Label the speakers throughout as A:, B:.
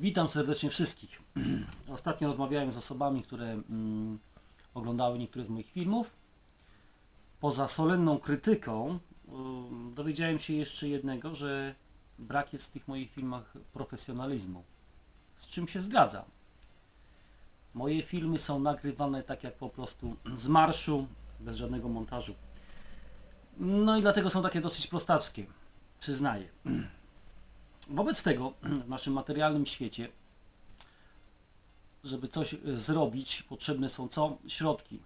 A: Witam serdecznie wszystkich. Ostatnio rozmawiałem z osobami, które mm, oglądały niektóre z moich filmów. Poza solenną krytyką ym, dowiedziałem się jeszcze jednego, że brak jest w tych moich filmach profesjonalizmu. Z czym się zgadzam. Moje filmy są nagrywane tak jak po prostu z marszu, bez żadnego montażu. No i dlatego są takie dosyć prostackie, przyznaję. Wobec tego w naszym materialnym świecie, żeby coś e, zrobić, potrzebne są co? Środki.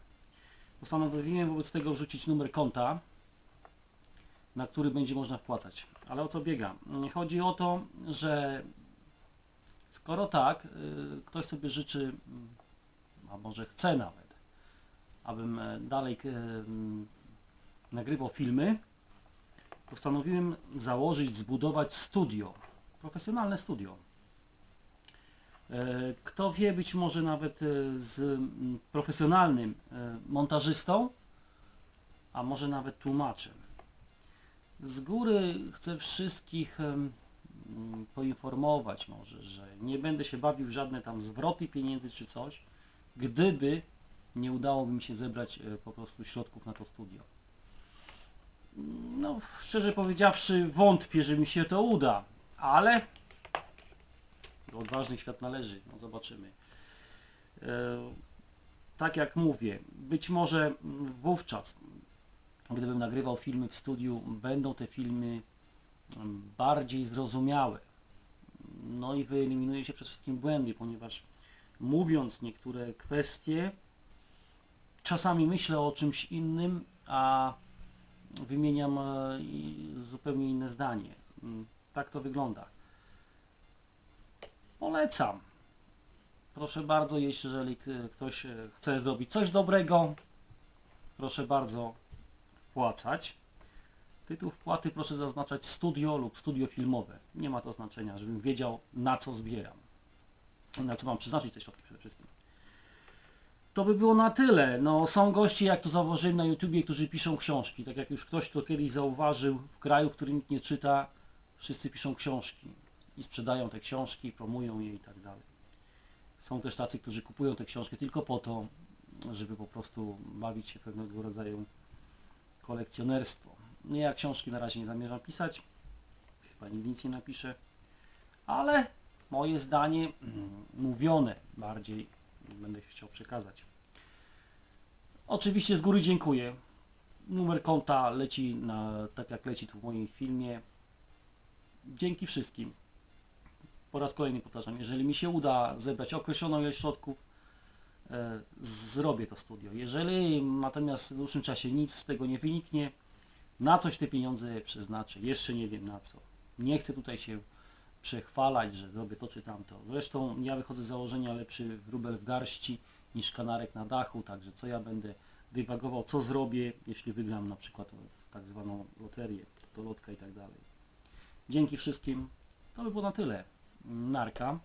A: Postanowiłem wobec tego wrzucić numer konta, na który będzie można wpłacać. Ale o co biega? Chodzi o to, że skoro tak, y, ktoś sobie życzy, mm, a może chce nawet, abym e, dalej e, nagrywał filmy, postanowiłem założyć, zbudować studio, profesjonalne studio. E, Kto wie, być może nawet e, z profesjonalnym e, montażystą, a może nawet tłumaczem. Z góry chcę wszystkich poinformować może, że nie będę się bawił w żadne tam zwroty pieniędzy czy coś, gdyby nie udało mi się zebrać po prostu środków na to studio. No, szczerze powiedziawszy, wątpię, że mi się to uda, ale do odważnych świat należy, no zobaczymy. E, tak jak mówię, być może mm, wówczas, gdybym nagrywał filmy w studiu, będą te filmy mm, bardziej zrozumiałe. No i wyeliminuje się przede wszystkim błędy, ponieważ mówiąc niektóre kwestie, czasami myślę o czymś innym, a wymieniam e, zupełnie inne zdanie. Tak to wygląda. Polecam. Proszę bardzo, jeżeli ktoś e, chce zrobić coś dobrego, proszę bardzo wpłacać. Tytuł wpłaty proszę zaznaczać studio lub studio filmowe. Nie ma to znaczenia, żebym wiedział na co zbieram. Na co mam przeznaczyć te środki przede wszystkim. To by było na tyle. No, są goście, jak to zauważyłem na YouTubie, którzy piszą książki. Tak jak już ktoś to kiedyś zauważył, w kraju, w którym nikt nie czyta, wszyscy piszą książki i sprzedają te książki, promują je i tak dalej. Są też tacy, którzy kupują te książki tylko po to, żeby po prostu bawić się pewnego rodzaju kolekcjonerstwo. No ja książki na razie nie zamierzam pisać, chyba nigdy nic nie napiszę, ale moje zdanie mm, mówione bardziej będę chciał przekazać. Oczywiście z góry dziękuję. Numer konta leci na, tak jak leci tu w moim filmie. Dzięki wszystkim. Po raz kolejny powtarzam, jeżeli mi się uda zebrać określoną ilość środków, e, zrobię to studio. Jeżeli natomiast w dłuższym czasie nic z tego nie wyniknie, na coś te pieniądze przeznaczę. Jeszcze nie wiem na co. Nie chcę tutaj się przechwalać, że zrobię to czy tamto. Zresztą ja wychodzę z założenia lepszy wróbel w garści niż kanarek na dachu, także co ja będę dywagował, co zrobię, jeśli wygram na przykład tak zwaną loterię, to lotka i tak dalej. Dzięki wszystkim. To by było na tyle. Narka.